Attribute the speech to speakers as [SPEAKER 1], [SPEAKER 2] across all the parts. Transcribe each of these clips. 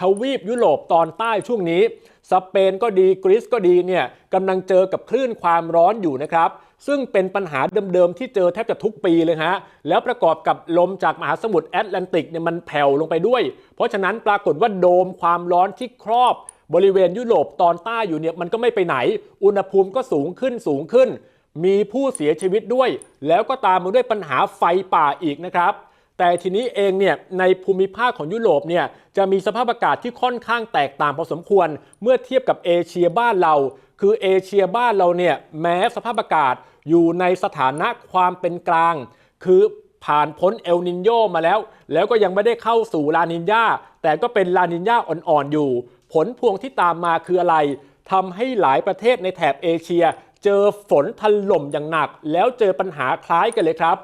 [SPEAKER 1] ทวีปยุโรปตอนใต้ช่วงนี้ สเปนก็ดีกรีซก็ดีเนี่ยกำลังเจอกับคลื่นความร้อนอยู่นะครับซึ่งเป็นปัญหาเดิมๆ ที่เจอแทบจะทุกปีเลยฮะ แล้วประกอบกับลมจากมหาสมุทรแอตแลนติกเนี่ยมันแผ่วลงไปด้วย เพราะฉะนั้นปรากฏว่าโดมความร้อนที่ครอบบริเวณยุโรปตอนใต้อยู่เนี่ยมันก็ไม่ไปไหน อุณหภูมิก็สูงขึ้นสูงขึ้น มีผู้เสียชีวิตด้วย แล้วก็ตามมาด้วยปัญหาไฟป่าอีกนะครับ แต่ทีนี้เองเนี่ยในภูมิภาคของยุโรปเนี่ยจะมีสภาพอากาศที่ค่อนข้างแตกต่างพอสมควร เมื่อเทียบกับเอเชียบ้านเรา คือเอเชียบ้านเราเนี่ยแม้สภาพอากาศอยู่ในสถานะความเป็นกลาง คือผ่านพ้นเอลนินโยมาแล้ว แล้วก็ยังไม่ได้เข้าสู่ลานินญาแต่ก็เป็นลานินญาอ่อนๆอยู่ ผลพวงที่ตามมาคืออะไรทำให้หลายประเทศในแถบเอเชีย เจอฝนถล่มอย่างหนัก แล้วเจอปัญหาคล้ายกันเลยครับ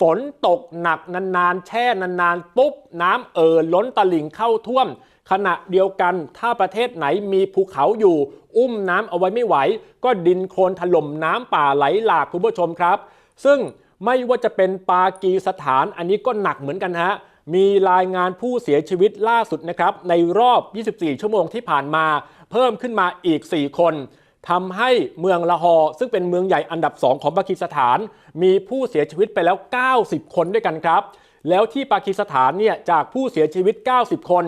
[SPEAKER 1] ฝนตกหนักนานๆ แช่นานๆ ปุ๊บ น้ำเอ่อล้นตลิ่งเข้าท่วม ขณะเดียวกันถ้าประเทศไหนมีภูเขาอยู่ อุ้มน้ำเอาไว้ไม่ไหว ก็ดินโคลนถล่มน้ำป่าไหลหลากคุณผู้ชมครับ ซึ่งไม่ว่าจะเป็นปากีสถานอันนี้ก็หนักเหมือนกันฮะมีรายงานผู้เสียชีวิตล่าสุดนะครับในรอบ 24 ชั่วโมงที่ผ่านมา เพิ่มขึ้นมาอีก 4 คน ทำให้เมืองละฮอร์ซึ่งเป็นเมืองใหญ่อันดับ 2 ของปากีสถาน มีผู้เสียชีวิตไปแล้ว 90 คนด้วยกันครับ แล้วที่ปากีสถานเนี่ยจากผู้เสียชีวิต 90 คน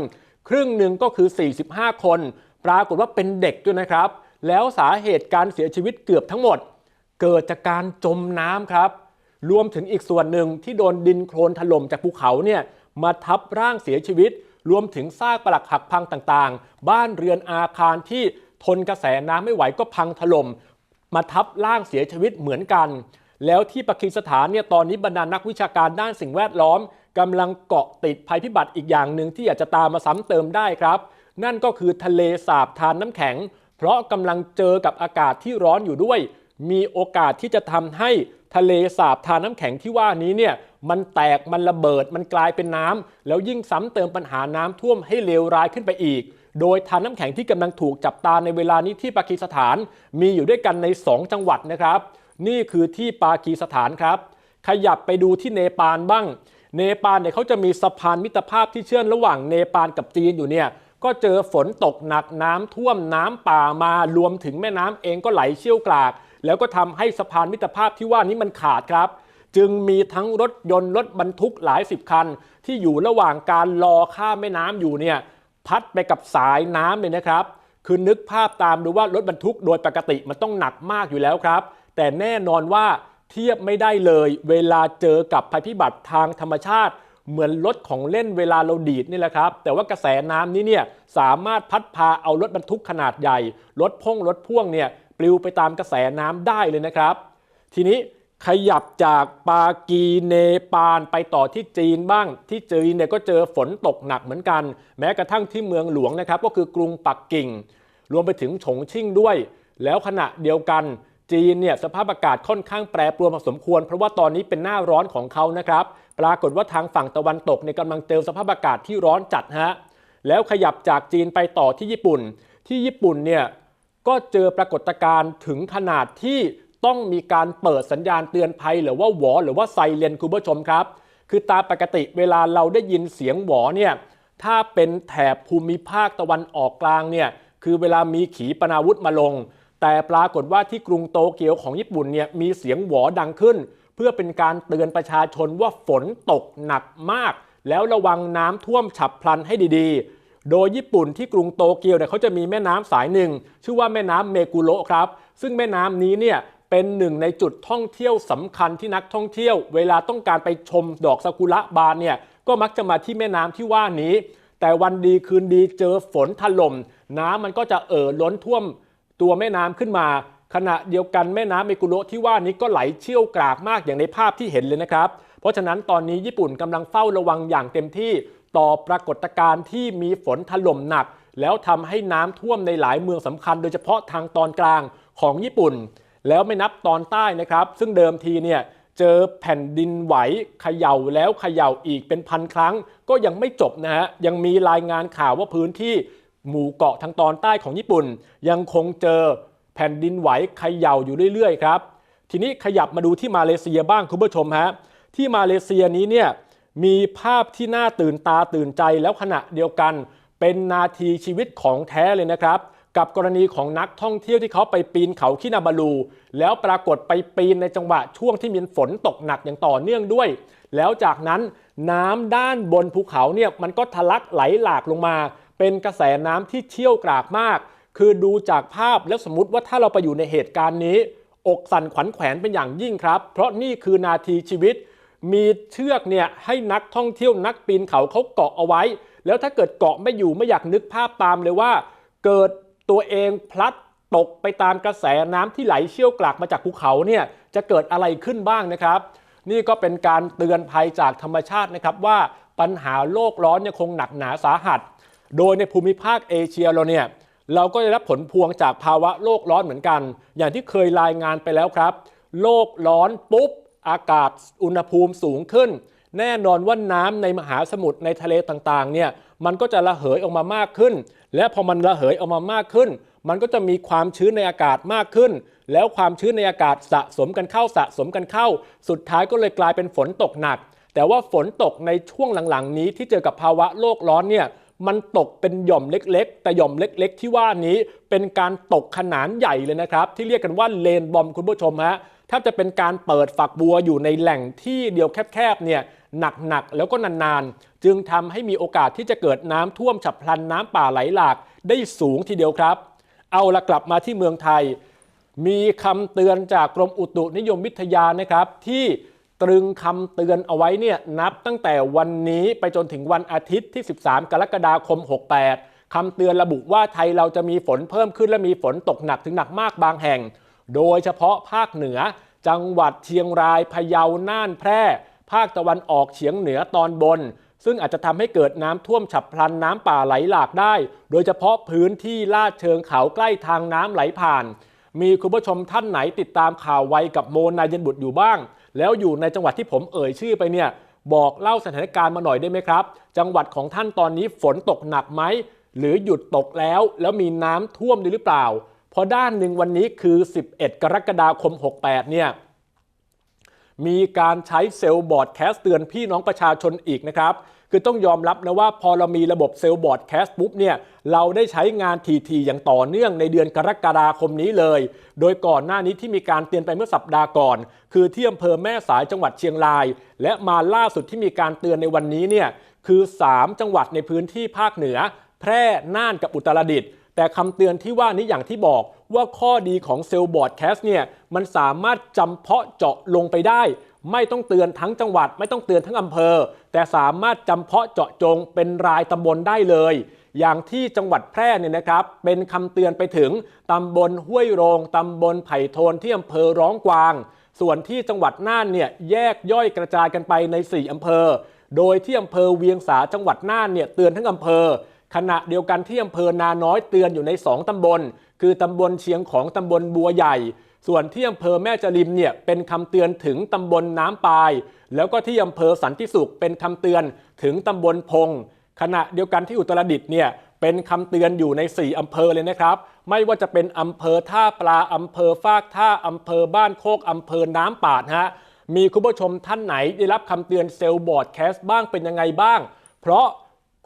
[SPEAKER 1] ครึ่งหนึ่งก็คือ 45 คน ปรากฏว่าเป็นเด็กด้วยนะครับ แล้วสาเหตุการเสียชีวิตเกือบทั้งหมด เกิดจากการจมน้ำครับ รวมถึงอีกส่วนหนึ่งที่โดนดินโคลนถล่มจากภูเขาเนี่ยมาทับร่างเสียชีวิต รวมถึงซากปรักหักพังต่างๆ บ้านเรือนอาคารที่ ทนกระแสน้ำไม่ไหวก็พังถล่มมาทับร่างเสียชีวิตเหมือนกัน แล้วที่ปากีสถานเนี่ยตอนนี้บรรดานักวิชาการด้านสิ่งแวดล้อมกำลังเกาะติดภัยพิบัติอีกอย่างหนึ่งที่อาจจะตามมาซ้ำเติมได้ครับ นั่นก็คือทะเลสาบทานน้ำแข็ง เพราะกำลังเจอกับอากาศที่ร้อนอยู่ด้วย มีโอกาสที่จะทำให้ทะเลสาบทานน้ำแข็งที่ว่านี้เนี่ยมันแตกมันระเบิดมันกลายเป็นน้ำแล้วยิ่งซ้ำเติมปัญหาน้ำท่วมให้เลวร้ายขึ้นไปอีก โดยทานน้ำแข็งที่กำลังถูกจับตาในเวลานี้ที่ปากีสถานมีอยู่ด้วยกันใน 2 จังหวัดนะครับ นี่คือที่ปากีสถานครับ ขยับไปดูที่เนปาลบ้าง เนปาลเนี่ยเขาจะมีสะพานมิตรภาพที่เชื่อมระหว่างเนปาลกับจีนอยู่เนี่ยก็เจอฝนตกหนักน้ำท่วมน้ำป่ามารวมถึงแม่น้ำเองก็ไหลเชี่ยวกราก แล้วก็ทำให้สะพานมิตรภาพที่ว่านี้มันขาดครับจึงมีทั้งรถยนต์รถบรรทุกหลายสิบคัน ที่อยู่ระหว่างการรอข้ามแม่น้ำอยู่เนี่ย พัดไปกับสายน้ำเลยนะครับ คือนึกภาพตามดูว่ารถบรรทุกโดยปกติมันต้องหนักมากอยู่แล้วครับ แต่แน่นอนว่าเทียบไม่ได้เลย เวลาเจอกับภัยพิบัติทางธรรมชาติ เหมือนรถของเล่นเวลาเราดีดนี่แหละครับ แต่ว่ากระแสน้ำนี้เนี่ยสามารถพัดพาเอารถบรรทุกขนาดใหญ่รถพ่งรถพ่วงเนี่ยปลิวไปตามกระแสน้ำได้เลยนะครับ ทีนี้ ขยับจากปากีเนปาลไปต่อที่จีนบ้าง ที่จีนเนี่ยก็เจอฝนตกหนักเหมือนกัน แม้กระทั่งที่เมืองหลวงนะครับ ก็คือกรุงปักกิ่ง รวมไปถึงฉงชิ่งด้วย แล้วขณะเดียวกัน จีนเนี่ยสภาพอากาศค่อนข้างแปรปรวนพอสมควร เพราะว่าตอนนี้เป็นหน้าร้อนของเขานะครับ ปรากฏว่าทางฝั่งตะวันตกเนี่ยกำลังเจอสภาพอากาศที่ร้อนจัดฮะแล้วขยับจากจีนไปต่อที่ญี่ปุ่น ที่ญี่ปุ่นเนี่ยก็เจอปรากฏการณ์ถึงขนาดที่ ต้องมีการเปิดสัญญาณเตือนภัยหรือว่าหวอหรือว่าไซเรนคุณผู้ชมครับ คือตามปกติเวลาเราได้ยินเสียงหวอเนี่ยถ้าเป็นแถบภูมิภาคตะวันออกกลางเนี่ยคือเวลามีขีปนาวุธมาลง แต่ปรากฏว่าที่กรุงโตเกียวของญี่ปุ่นเนี่ยมีเสียงหวอดังขึ้น เพื่อเป็นการเตือนประชาชนว่าฝนตกหนักมาก แล้วระวังน้ำท่วมฉับพลันให้ดีๆ โดยญี่ปุ่นที่กรุงโตเกียวเนี่ยเขาจะมีแม่น้ำสายหนึ่ง ชื่อว่าแม่น้ำเมกุโระครับ ซึ่งแม่น้ำนี้เนี่ย เป็นหนึ่งในจุดท่องเที่ยวสำคัญที่นักท่องเที่ยว เวลาต้องการไปชมดอกซากุระบานเนี่ยก็มักจะมาที่แม่น้ำที่ว่านี้ แต่วันดีคืนดีเจอฝนถล่มน้ำมันก็จะเอ่อล้นท่วมตัวแม่น้ำขึ้นมา ขณะเดียวกันแม่น้ำเมกุโระที่ว่านี้ก็ไหลเชี่ยวกรากมากอย่างในภาพที่เห็นเลยนะครับ เพราะฉะนั้นตอนนี้ญี่ปุ่นกำลังเฝ้าระวังอย่างเต็มที่ต่อปรากฏการณ์ที่มีฝนถล่มหนัก แล้วทำให้น้ำท่วมในหลายเมืองสำคัญ โดยเฉพาะทางตอนกลางของญี่ปุ่น แล้วไม่นับตอนใต้นะครับ ซึ่งเดิมทีเนี่ยเจอแผ่นดินไหวเขย่าแล้วเขย่าอีกเป็นพันครั้ง ก็ยังไม่จบนะฮะยังมีรายงานข่าวว่าพื้นที่หมู่เกาะทางตอนใต้ของญี่ปุ่น ยังคงเจอแผ่นดินไหวเขย่าอยู่เรื่อยๆครับทีนี้ขยับมาดูที่มาเลเซียบ้างคุณผู้ชมฮะที่มาเลเซียนี้เนี่ยมีภาพที่น่าตื่นตาตื่นใจแล้วขณะเดียวกัน เป็นนาทีชีวิตของแท้เลยนะครับ กับกรณีของนักท่องเที่ยวที่เขาไปปีนเขาคินาบาลู แล้วปรากฏไปปีนในจังหวะช่วงที่มีฝนตกหนักอย่างต่อเนื่องด้วย แล้วจากนั้นน้ำด้านบนภูเขาเนี่ยมันก็ทะลักไหลหลากลงมา เป็นกระแสน้ำที่เชี่ยวกรากมาก คือดูจากภาพแล้วสมมติว่าถ้าเราไปอยู่ในเหตุการณ์นี้ อกสั่นขวัญแขวนเป็นอย่างยิ่งครับ เพราะนี่คือนาทีชีวิต มีเชือกเนี่ยให้นักท่องเที่ยวนักปีนเขาเขาเกาะเอาไว้ แล้วถ้าเกิดเกาะไม่อยู่ไม่อยากนึกภาพตามเลยว่า เกิด ตัวเองพลัดตกไปตามกระแสน้ำที่ไหลเชี่ยวกรากมาจากภูเขาเนี่ยจะเกิดอะไรขึ้นบ้างนะครับ นี่ก็เป็นการเตือนภัยจากธรรมชาตินะครับว่าปัญหาโลกร้อนยังคงหนักหนาสาหัส โดยในภูมิภาคเอเชียเราเนี่ยเราก็ได้รับผลพวงจากภาวะโลกร้อนเหมือนกัน อย่างที่เคยรายงานไปแล้วครับ โลกร้อนปุ๊บ อากาศอุณหภูมิสูงขึ้น แน่นอนว่าน้ำในมหาสมุทรในทะเลต่างๆเนี่ยมันก็จะระเหยออกมามากขึ้น และพอมันระเหยออกมามากขึ้น มันก็จะมีความชื้นในอากาศมากขึ้น แล้วความชื้นในอากาศสะสมกันเข้าสะสมกันเข้า สุดท้ายก็เลยกลายเป็นฝนตกหนัก แต่ว่าฝนตกในช่วงหลังๆ นี้ที่เจอกับภาวะโลกร้อนเนี่ยมันตกเป็นหย่อมเล็ก ๆ แต่หย่อมเล็ก ๆ ที่ว่านี้เป็นการตกขนาดใหญ่เลยนะครับ ที่เรียกกันว่าเลนบอมคุณผู้ชมฮะแทบจะเป็นการเปิดฝักบัวอยู่ในแหล่งที่เดียวแคบๆเนี่ย หนักๆ แล้วก็นานๆ จึงทำให้มีโอกาสที่จะเกิดน้ำท่วมฉับพลันน้ำป่าไหลหลากได้สูงทีเดียวครับ เอาละกลับมาที่เมืองไทย มีคำเตือนจากกรมอุตุนิยมวิทยานะครับ ที่ตรึงคำเตือนเอาไว้เนี่ยนับตั้งแต่วันนี้ไปจนถึงวันอาทิตย์ที่ 13 กรกฎาคม 68คำเตือนระบุว่าไทยเราจะมีฝนเพิ่มขึ้นและมีฝนตกหนักถึงหนักมากบางแห่ง โดยเฉพาะภาคเหนือ จังหวัดเชียงรายพะเยาน่านแพร่ ภาคตะวันออกเฉียงเหนือตอนบน ซึ่งอาจจะทำให้เกิดน้ำท่วมฉับพลันน้ำป่าไหลหลากได้ โดยเฉพาะพื้นที่ลาดเชิงเขาใกล้ทางน้ำไหลผ่าน มีคุณผู้ชมท่านไหนติดตามข่าวไวกับโมนายเย็นบุตรอยู่บ้าง แล้วอยู่ในจังหวัดที่ผมเอ่ยชื่อไปเนี่ยบอกเล่าสถานการณ์มาหน่อยได้ไหมครับ จังหวัดของท่านตอนนี้ฝนตกหนักไหมหรือหยุดตกแล้วแล้วมีน้ำท่วมด้หรือเปล่า เพราะด้านหนึ่งวันนี้คือ 11 กรกฎาคม 68 เนี่ย มีการใช้เซลล์บอร์ดแคสเตือนพี่น้องประชาชนอีกนะครับ คือต้องยอมรับนะว่าพอเรามีระบบเซลล์บอร์ดแคสต์ปุ๊บเนี่ยเราได้ใช้งานทีๆอย่างต่อเนื่องในเดือนกรกฎาคมนี้เลย โดยก่อนหน้านี้ที่มีการเตือนไปเมื่อสัปดาห์ก่อน คือที่อำเภอแม่สายจังหวัดเชียงราย และมาล่าสุดที่มีการเตือนในวันนี้เนี่ยคือ 3 จังหวัดในพื้นที่ภาคเหนือ แพร่น่านกับอุตรดิตถ์ แต่คำเตือนที่ว่านี้อย่างที่บอกว่าข้อดีของเซลล์บอร์ดแคสต์เนี่ยมันสามารถจำเพาะเจาะลงไปได้ ไม่ต้องเตือนทั้งจังหวัด ไม่ต้องเตือนทั้งอำเภอ แต่สามารถจำเพาะเจาะจงเป็นรายตำบลได้เลย อย่างที่จังหวัดแพร่เนี่ยนะครับ เป็นคำเตือนไปถึงตำบลห้วยโรงตำบลไผ่โทนที่อำเภอร้องกวาง ส่วนที่จังหวัดน่านเนี่ยแยกย่อยกระจายกันไปใน 4อำเภอ โดยที่อำเภอเวียงสาจังหวัดน่านเนี่ยเตือนทั้งอำเภอ ขณะเดียวกันที่อำเภอนาน้อยเตือนอยู่ใน 2 ตำบล คือตำบลเชียงของตำบลบัวใหญ่ ส่วนที่อำเภอแม่จริมเนี่ยเป็นคำเตือนถึงตำบลน้ำปาย แล้วก็ที่อำเภอสันติสุขเป็นคำเตือนถึงตำบลพง ขณะเดียวกันที่อุตรดิตถ์เนี่ยเป็นคำเตือนอยู่ใน 4 อำเภอเลยนะครับ ไม่ว่าจะเป็นอำเภอท่าปลาอำเภอฟากท่าอำเภอบ้านโคกอำเภอน้ำปาดฮะมีคุณผู้ชมท่านไหนได้รับคำเตือนเซลล์บอร์ดแคสต์บ้างเป็นยังไงบ้าง เพราะ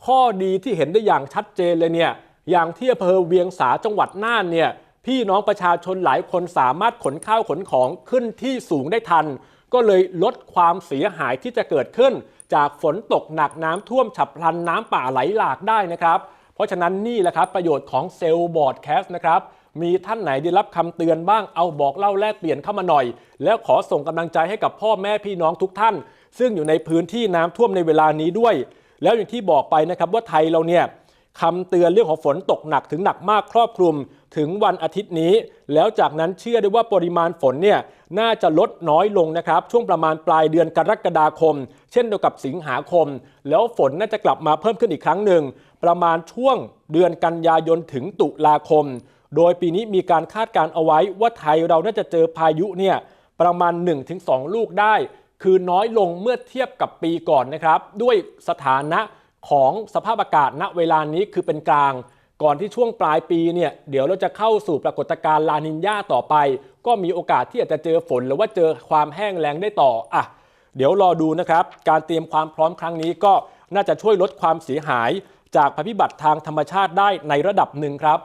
[SPEAKER 1] ข้อดีที่เห็นได้อย่างชัดเจนเลยเนี่ยอย่างที่อำเภอเวียงสาจังหวัดน่านเนี่ยพี่น้องประชาชนหลายคนสามารถขนข้าวขนของขึ้นที่สูงได้ทัน ก็เลยลดความเสียหายที่จะเกิดขึ้น จากฝนตกหนักน้ำท่วมฉับพลันน้ำป่าไหลหลากได้นะครับ เพราะฉะนั้นนี่แหละครับประโยชน์ของเซลล์บอร์ดแคสต์นะครับมีท่านไหนได้รับคำเตือนบ้างเอาบอกเล่าแลกเปลี่ยนเข้ามาหน่อย แล้วขอส่งกำลังใจให้กับพ่อแม่พี่น้องทุกท่าน ซึ่งอยู่ในพื้นที่น้ำท่วมในเวลานี้ด้วย แล้วอย่างที่บอกไปนะครับว่าไทยเราเนี่ยคำเตือนเรื่องของฝนตกหนักถึงหนักมากครอบคลุมถึงวันอาทิตย์นี้ แล้วจากนั้นเชื่อได้ว่าปริมาณฝนเนี่ยน่าจะลดน้อยลงนะครับ ช่วงประมาณปลายเดือนกรกฎาคม เช่นเดียวกับสิงหาคม แล้วฝนน่าจะกลับมาเพิ่มขึ้นอีกครั้งหนึ่ง ประมาณช่วงเดือนกันยายนถึงตุลาคม โดยปีนี้มีการคาดการเอาไว้ว่าไทยเราน่าจะเจอพายุเนี่ยประมาณ 1-2 ลูกได้ คือน้อยลงเมื่อเทียบกับปีก่อนนะครับ ด้วยสถานะของสภาพอากาศณเวลานี้คือเป็นกลาง ก่อนที่ช่วงปลายปีเนี่ยเดี๋ยวเราจะเข้าสู่ปรากฏการณ์ลานินญาต่อไป ก็มีโอกาสที่อาจจะเจอฝน หรือว่าเจอความแห้งแล้งได้ต่ออะเดี๋ยวรอดูนะครับ การเตรียมความพร้อมครั้งนี้ก็น่าจะช่วยลดความเสียหาย จากภัยพิบัติทางธรรมชาติได้ในระดับหนึ่งครับ